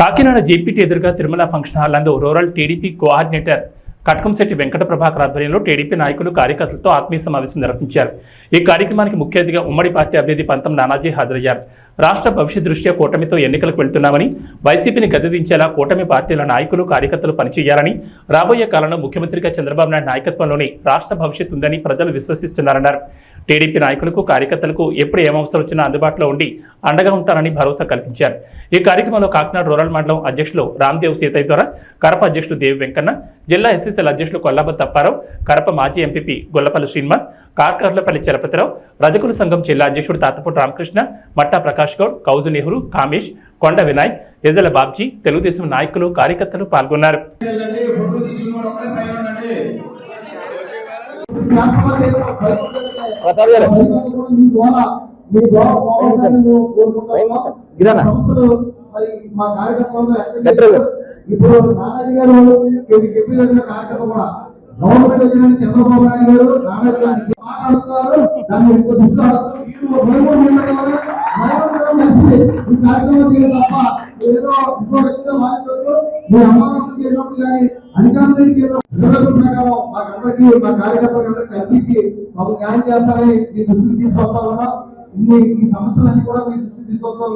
Kakinada JPT ఎదురుగా Tirumala function hall అందు rural TDP coordinator Katkamsetti Venkata Prabhakar ఆధ్వర్యంలో టీడీపీ నాయకులు కార్యకర్తలతో ఆత్మీయ సమావేశం నిర్వహించారు. ఈ కార్యక్రమానికి ముఖ్య అతిథిగా ఉమ్మడి పార్టీ అభ్యర్థి పంతం నానాజీ హాజరయ్యారు. రాష్ట్ర భవిష్యత్ దృష్ట్యా కూటమితో ఎన్నికలకు వెళ్తున్నామని వైసీపీని గద్దెదించేలా కూటమి పార్టీల నాయకులు కార్యకర్తలు పనిచేయాలని రాబోయే కాలంలో ముఖ్యమంత్రిగా చంద్రబాబు నాయుడు నాయకత్వంలోని రాష్ట్ర భవిష్యత్తు ఉందని ప్రజలు విశ్వసిస్తున్నారన్నారు. టీడీపీ నాయకులకు కార్యకర్తలకు ఎప్పుడు ఏమవసరం వచ్చినా అందుబాటులో ఉండి అండగా ఉంటారని భరోసా కల్పించారు. ఈ కార్యక్రమంలో కాకినాడ రూరల్ మండలం అధ్యక్షులు రామ్దేవ్ సీతయ్య ద్వారా కరప అధ్యక్షుడు దేవి వెంకన్న జిల్లా ఎస్ఎస్ఎల్ అధ్యక్షులు కొల్లాబ తప్పారావు కరప మాజీ ఎంపీపీ గొల్లపల్లి శ్రీనివాస్ కార్కర్లపల్లి చలపతిరావు రజకుల సంఘం జిల్లా అధ్యక్షుడు తాతపూటి రామకృష్ణ మట్టా ప్రకాష్ గౌడ్ కౌజు నెహ్రూ కామేష్ కొండ వినాయక్ ఎజల బాబ్జీ తెలుగుదేశం నాయకులు కార్యకర్తలు పాల్గొన్నారు. ఇప్పుడు నానాజీ గారు మీరు చెప్పిన కార్యక్రమం కూడా గవర్నమెంట్ వచ్చిన చంద్రబాబు నాయుడు గారు నానాజీ గారు మాట్లాడుతున్నారు దాన్ని ఇంకో దృష్టిలో మీరు ఈ కార్యక్రమం చేయడం తప్ప ఏదో ఇంకో రకంగా మాట్లాడుతూ మీ అమ్మాయి చేసినప్పుడు కానీ అధికారుల మా కార్యకర్తలకు అందరికీ కల్పించి మాకు న్యాయం చేస్తారని మీ దృష్టికి తీసుకొస్తా ఇన్ని ఈ సమస్యలన్నీ కూడా మీ దృష్టికి తీసుకొస్తా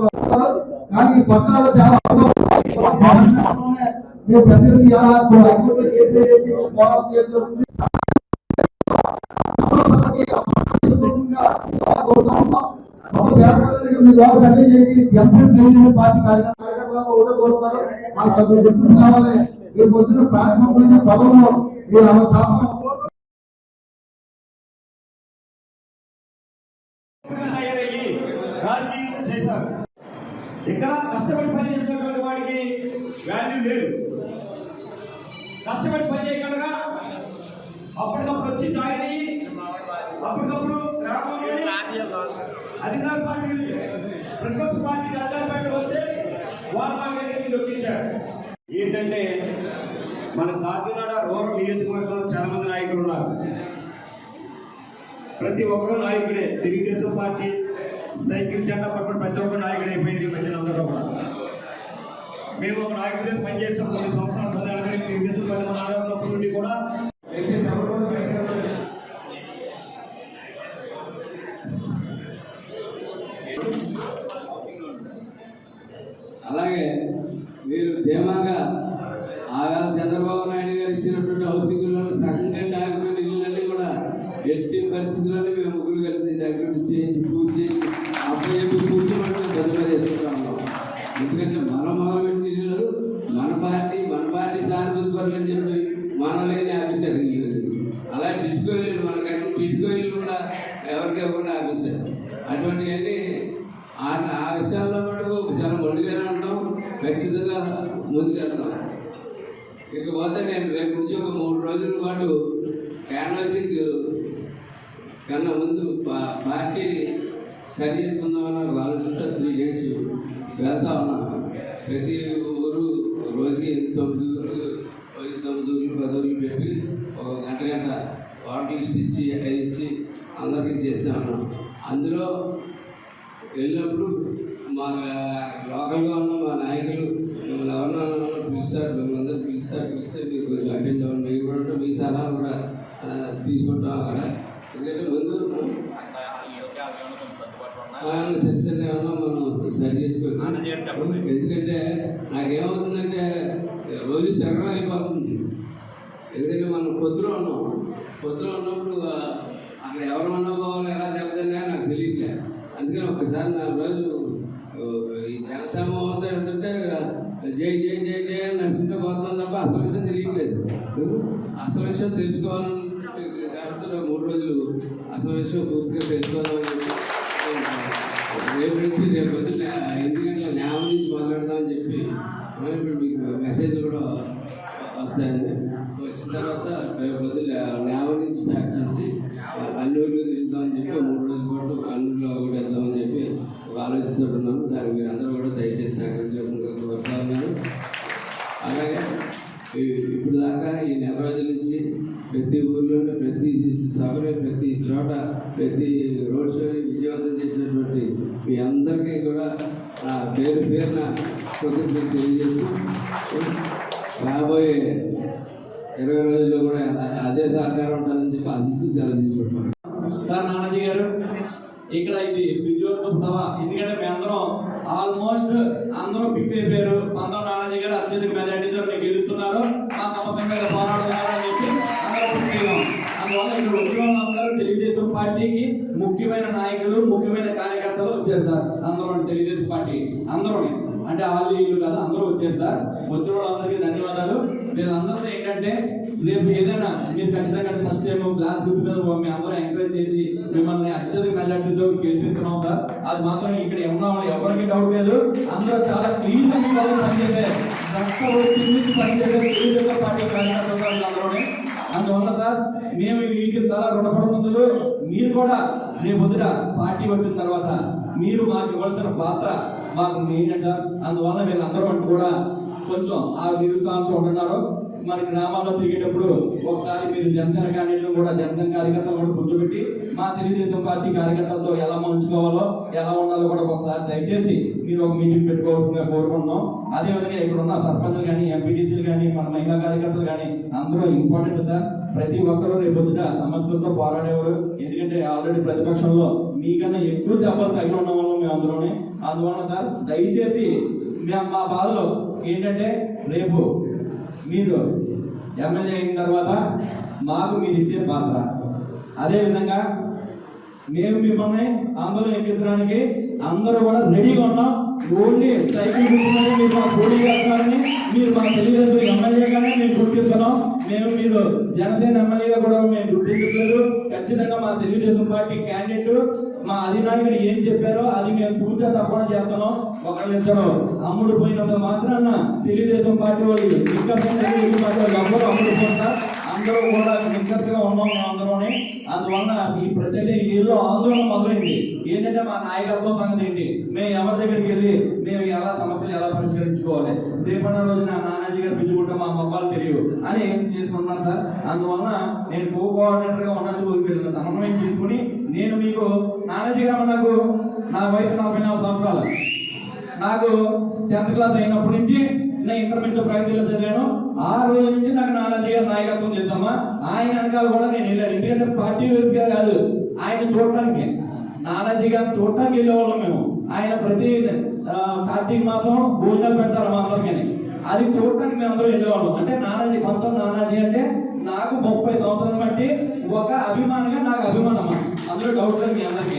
కానీ ఈ పట్టణాల్లో చాలా మేము హైకోర్టులో కేసు వేసి పోరాటం చేయడం జరుగుతుంది. మీ ఎంపీ తెలియని పార్టీ కార్యకర్తలకు కోరుతున్నారు మాకు గుర్తింపు కావాలి. రేపు పొద్దున స్థానిక సంబంధించిన పదవులు మీరు రాజకీయం చేశారు. ఇక్కడ కష్టపడి పని చేసినటువంటి వాడికి వాల్యూ లేదు. కష్టపడి పని చేయకుండా అప్పటికప్పుడు వచ్చి జాయిన్ అయ్యి అప్పటికప్పుడు అధికార పార్టీ ప్రతిపక్ష పార్టీ అధికార పార్టీ వస్తే వాళ్ళ మీద దొక్కించారు. ఏంటంటే మన కాకినాడ రూరల్ నియోజకవర్గంలో చాలా మంది నాయకులు ఉన్నారు. ప్రతి ఒక్కరు నాయకుడే. తెలుగుదేశం పార్టీ సైకిల్ జెండా పట్టుకుని ప్రతి ఒక్కరు నాయకుడు అయిపోయింది ప్రజలందరూ కూడా. మేము ఒక నాయకుడితో పనిచేస్తాం. కొన్ని సంవత్సరాలు పదేళ్ళ తెలుగుదేశం పార్టీ మన ఆధారంలో నుండి కూడా అలాగే మీరు ధీమాగా ఆవేళ చంద్రబాబు నాయుడు గారు ఇచ్చినటువంటి హౌసింగ్ లోన్ సగం కంటే ఆగిపోయిన ఇళ్ళన్నీ కూడా ఎట్టి పరిస్థితుల్లోనే మేము ముగ్గురు కలిసి దగ్గర చేయించి పూర్తి చేయించి అప్పుడు చెప్పి పూర్తి మనం బదిలీ చేసుకుంటా ఉన్నాం. ఎందుకంటే మనం మొదలుపెట్టిన ఇల్లు మన పార్టీ మన పార్టీ సానుభూతి పనులు అని చెప్పి ముందుకెళ్తాం ఇకపోతే నేను రేపు నుంచి ఒక మూడు రోజుల పాటు క్యాన్వాసింగ్ కన్నా ముందు పార్టీ సరి చేసుకుందామని ఆలోచనతో త్రీ డేస్ వెళ్తా ఉన్నా ప్రతి ఊరు రోజుకి తొమ్మిది ఊర్లు రోజు తొమ్మిది ఊర్లు పది ఊర్లు పెట్టి ఒక గంట గంట వాటర్ లిస్ట్ ఇచ్చి అది ఇచ్చి అందరికీ చేస్తా ఉన్నాం అందులో వెళ్ళినప్పుడు మా లోకల్గా ఉన్న మా నాయకులు మిమ్మల్ని ఎవరినైనా పిలుస్తారు మిమ్మల్ని అందరూ పిలుస్తారు పిలిస్తే మీరు కొంచెం అటెండ్ అవ్వండి. మీరు కూడా మీ సలహాలు కూడా తీసుకుంటాం అక్కడ. ఎందుకంటే ముందు చిన్న చిన్న ఏమన్నా మనం సరి చేసుకోవచ్చు ఎందుకంటే నాకేమవుతుందంటే రోజు తిరగడం అయిపోతుంది ఎందుకంటే మనం పొద్దులో ఉన్నాం పొద్దులో ఉన్నప్పుడు ఆ, అక్కడ ఎవరు మనోభావాలు ఎలా దెబ్బతిన్నా నాకు తెలియట్లేదు అందుకని ఒకసారి నా రోజు ఆ, ఈ జనసమూహంతో వెళ్తుంటే జై జై జై జై అని నడుచుకుంటే పోతున్నాం తప్ప అసలు విషయం తెలియట్లేదు అసలు విషయం తెలుసుకోవాలని అడుగుతున్న మూడు రోజులు అసలు విషయం పూర్తిగా తెలుసుకోవాలని రేపు నుంచి రేపు వచ్చిన ఎనిమిది గంటల న్యాయం నుంచి మాట్లాడదామని చెప్పి ఇప్పుడు మీకు మెసేజ్ కూడా వస్తాయండి. వచ్చిన తర్వాత రేపు పొద్దున్న న్యాయం నుంచి స్టార్ట్ చేసి అల్లూరు తిరుగుదామని చెప్పి మూడు రోజుల పాటు అల్లూరులో కూడా వెళ్దామని చెప్పి ఒక ఆలోచనతో ఉన్నాను. దానికి మీరు అందరూ కూడా దయచేసి సహకరించవలసిందిగా కోరుతా ఉన్నాను అలాగే ఈ- ఇప్పుడు దాకా ఈ నెల రోజుల నుంచి ప్రతి ఊర్లోనే ప్రతి సభని ప్రతి చోట ప్రతి రోడ్ షోని విజయవంతం చేసినటువంటి మీ అందరికీ కూడా నా పేరు పేరున కృతజ్ఞతలు తెలియజేస్తూ రాబోయే ఇరవై రోజుల్లో కూడా అదే సహకారం ఉంటుందని చెప్పి ఆశిస్తూ సెలవు తీసుకుంటాం సార్ నానాజీ గారు ఇక్కడ ఇది విజయోత్సవ సభ. ఎందుకంటే మీ అందరం ఆల్మోస్ట్ అందరూ ఫిక్స్ అయిపోయారు. పంతం అందరూ అంటే వాళ్ళు వీళ్ళు కాదు అందరూ వచ్చారు సార్. వచ్చిన వాళ్ళందరికీ ధన్యవాదాలు. వీళ్ళందరితో ఏంటంటే రేపు ఏదైనా మీరు ఖచ్చితంగా ఫస్ట్ టైం గ్లాస్ గుర్తు మీద మీ అందరూ ఎంకరేజ్ చేసి మిమ్మల్ని అత్యధిక మెజార్టీతో గెలిపిస్తున్నాం సార్. అది మాత్రం ఇక్కడ ఉన్న వాళ్ళు ఎవరికి డౌట్ లేదు. అందరూ చాలా క్లీన్గా మీ పనిచేసే రక్త పనిచేసే తెలుగుదేశం పార్టీ కార్యకర్తలు అందువల్ల సార్ మేము మీకు చాలా రుణపడుతున్నందుకు మీరు కూడా రేపు పొద్దుట పార్టీ వచ్చిన తర్వాత మీరు మాకు ఇవ్వాల్సిన పాత్ర మాకు మెయిన్ సార్ అందువల్ల వీళ్ళందరూ కూడా కొంచెం ఆ నిరుత్సాహంతో ఉంటున్నారు మరి గ్రామాల్లో తిరిగేటప్పుడు ఒకసారి మీరు జనసేన క్యాండిడేట్లు కూడా జనసేన కార్యకర్తలు కూడా కూర్చోబెట్టి మా తెలుగుదేశం పార్టీ కార్యకర్తలతో ఎలా మంచుకోవాలో ఎలా ఉండాలో కూడా ఒకసారి దయచేసి మీరు ఒక మీటింగ్ పెట్టుకోవాల్సిందిగా కోరుకుంటున్నాం. అదేవిధంగా ఇక్కడ ఉన్న సర్పంచ్లు కానీ ఎంపీటీసీలు కానీ మన మహిళా కార్యకర్తలు కానీ అందరూ ఇంపార్టెంట్ సార్. ప్రతి ఒక్కరూ రేపు పొద్దుట సమస్యలతో పోరాడేవారు. ఎందుకంటే ఆల్రెడీ ప్రతిపక్షంలో మీకన్నా ఎక్కువ దెబ్బలు తగిలి ఉన్న వాళ్ళం మేము అందులోనే అందువలన సార్ దయచేసి మేము మా బాధలో ఏంటంటే రేపు మీరు ఎమ్మెల్యే అయిన తర్వాత మాకు మీరు ఇచ్చే పాత్ర. అదేవిధంగా మేము మిమ్మల్ని ఆందోళన ఎక్కించడానికి అందరూ కూడా రెడీగా ఉన్నాం. ఓన్లీ సైకిల్ గుర్తున్నది మీరు మా పోటీ చేస్తారని మీరు మా తెలుగుదేశం ఎమ్మెల్యేగానే మేము గుర్తిస్తున్నాం. మేము మీరు జనసేన ఎమ్మెల్యేగా కూడా మేము గుర్తించట్లేదు. ఖచ్చితంగా మా తెలుగుదేశం పార్టీ క్యాండిడేట్ మా అధినాయకుడు ఏం చెప్పారో అది మేము పూర్తిగా తప్పకుండా చేస్తున్నాం. ఒకళ్ళిద్దరు అమ్ముడు పోయినంత మాత్రాన తెలుగుదేశం పార్టీ వాళ్ళు ఇక్కడ డబ్బులు అమ్ముడు పోతారు అందరూ కూడా నిక్కట్టుగా ఉన్నాం మేము అందరూని. అందువలన ఈ ప్రత్యేక ఈలో ఆందోళన మొదలైంది. ఏంటంటే మా నాయకత్వం సంగతి ఏంటి? మేము ఎవరి దగ్గరికి వెళ్ళి మేము ఎలా సమస్యలు ఎలా పరిష్కరించుకోవాలి? రేపన్న రోజున నానాజీ గారు పిచ్చుకుంటే మా మొక్కలు తెలియవు అని చేసుకున్నాను సార్? అందువలన నేను కో కోఆర్డినేటర్గా ఉన్నది ఉన్నందుకు వీళ్ళని సమన్వయం చేసుకుని నేను మీకు నానాజీ గారు నాకు నా వయసు నలభై నాలుగు సంవత్సరాలు. నాకు టెన్త్ క్లాస్ అయినప్పటి నుంచి నేను ఇంటర్మీడియట్ ప్రగతిలో చదివాను. ఆ రోజు నుంచి నాకు నానాజీ గారి నాయకత్వం చేద్దామా ఆయన వెనకాల కూడా నేను వెళ్ళాను. ఎందుకంటే పార్టీ వ్యక్తిగా కాదు ఆయన చూడటానికి. నానాజీ గారు చూడటానికి వెళ్ళేవాళ్ళం మేము. ఆయన ప్రతి కార్తీక మాసం భోజనాలు పెడతారు మా అందరికీ అది చూడటానికి మేము అందరూ వెళ్ళేవాళ్ళం అంటే నానాజీ పంతం నానాజీ అంటే నాకు ముప్పై సంవత్సరాలు బట్టి ఒక అభిమానిగా నాకు అభిమానం అందులో డౌట్ లేదు మీ అందరికీ.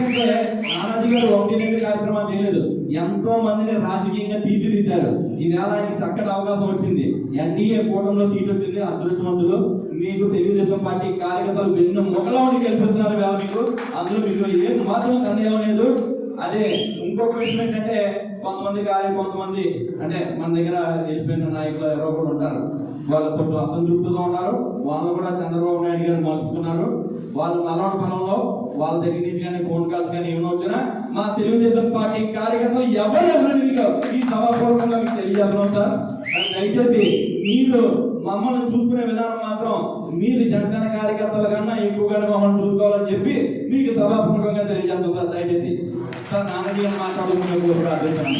ఎందుకంటే నానాజీ గారు ఒకటి రెండు కార్యక్రమాలు చేయలేదు. ఎంతో మందిని రాజకీయంగా తీర్చిదిద్దారు. ఈవేళ ఆయనకి చక్కటి అవకాశం వచ్చింది. ఎన్డీఏ కూటమిలో సీట్ వచ్చింది అదృష్టవంతులు. మీకు తెలుగుదేశం పార్టీ కార్యకర్తలు వెన్ను మొగలవని కల్పిస్తున్నారు వేళ మీకు. అందులో మీకు ఏం మాత్రం సందేహం లేదు. అదే ఇంకొక విషయం ఏంటంటే కొంతమంది కార్య కొంతమంది అంటే మన దగ్గర వెళ్ళిపోయిన నాయకులు ఎవరో కూడా ఉంటారు. వాళ్ళు కొంచెం అసంతృప్తితో ఉన్నారు. వాళ్ళు కూడా చంద్రబాబు నాయుడు గారు మలుచుకున్నారు. వాళ్ళు నల్గొండ పొలంలో వాళ్ళ దగ్గర నుంచి కానీ ఫోన్ కాల్స్ కానీ ఏమైనా వచ్చినా మా తెలుగుదేశం పార్టీ కార్యకర్తలు ఎవరు ఎవరు మీకు ఈ సభాపూర్వకంగా మీకు తెలియజేస్తున్నాం సార్. దయచేసి మీరు మమ్మల్ని చూసుకునే విధానం మాత్రం మీరు జనసేన కార్యకర్తల కన్నా ఎక్కువగానే మమ్మల్ని చూసుకోవాలని చెప్పి మీకు సభాపూర్వకంగా తెలియజేస్తాం సార్. దయచేసి సార్ నాన్నజీ మాట్లాడుకునే కూడా అభ్యర్థన